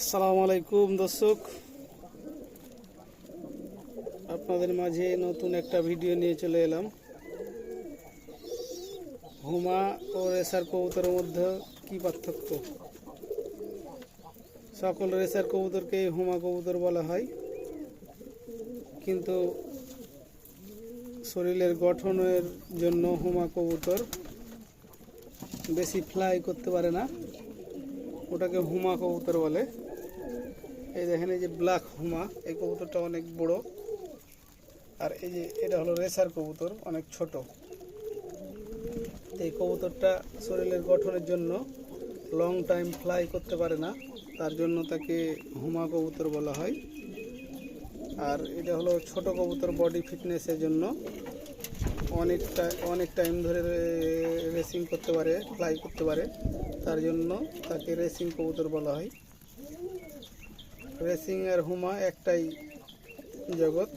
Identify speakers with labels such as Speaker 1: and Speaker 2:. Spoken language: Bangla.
Speaker 1: আসসালামু আলাইকুম দর্শক। আপনাদের মাঝে নতুন একটা ভিডিও নিয়ে চলে এলাম। হুমা ও রেসার কবুতরের মধ্যে কি পার্থক্য? সকল রেসার কবুতরকে হুমা কবুতর বলা হয়। কিন্তু শরীরের গঠনের জন্য হুমা কবুতর বেশি ফ্লাই করতে পারে না। ওটাকে হুমা কবুতর বলে। এই দেখেন, এই যে ব্ল্যাক হুমা, এই কবুতরটা অনেক বড়। আর এই যে এটা হলো রেসার কবুতর, অনেক ছোট। এই কবুতরটা শরীরের গঠনের জন্য লং টাইম ফ্লাই করতে পারে না। তার জন্য তাকে হুমা কবুতর বলা হয়। আর এটা হলো ছোট কবুতর বডি ফিটনেসের জন্য। অনেকটা, অনেক টাইম ধরে রেসিং করতে পারে ফ্লাই করতে পারে। তার জন্য তাকে রেসিং কবুতর বলা হয়। রেসিং আর হুমা একটাই জগৎ।